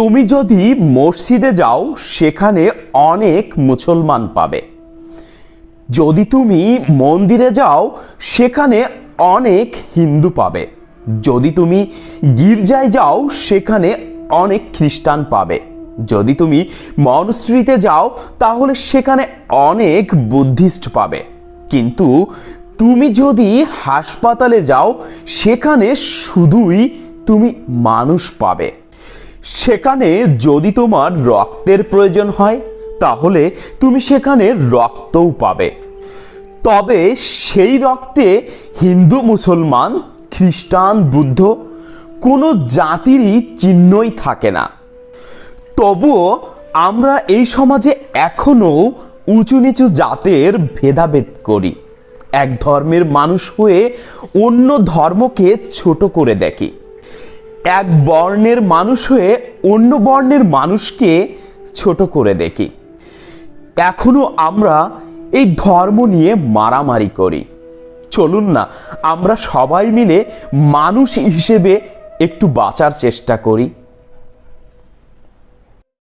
তুমি যদি মসজিদে যাও, সেখানে অনেক মুসলমান পাবে। যদি তুমি মন্দিরে যাও, সেখানে অনেক হিন্দু পাবে। যদি তুমি গির্জায় যাও, সেখানে অনেক খ্রিস্টান পাবে। যদি তুমি মনস্ট্রিতে যাও, তাহলে সেখানে অনেক বুদ্ধিস্ট পাবে। কিন্তু তুমি যদি হাসপাতালে যাও, সেখানে শুধুই তুমি মানুষ পাবে। সেখানে যদি তোমার রক্তের প্রয়োজন হয়, তাহলে তুমি সেখানে রক্তও পাবে। তবে সেই রক্তে হিন্দু, মুসলমান, খ্রিস্টান, বুদ্ধ কোনো জাতিরই চিহ্নই থাকে না। তবুও আমরা এই সমাজে এখনও উঁচু নিচু জাতের ভেদাভেদ করি। এক ধর্মের মানুষ হয়ে অন্য ধর্মকে ছোট করে দেখি। এক বর্ণের মানুষ হয়ে অন্য বর্ণের মানুষকে ছোট করে দেখি। এখনও আমরা এই ধর্ম নিয়ে মারামারি করি। চলুন না, আমরা সবাই মিলে মানুষ হিসেবে একটু বাঁচার চেষ্টা করি।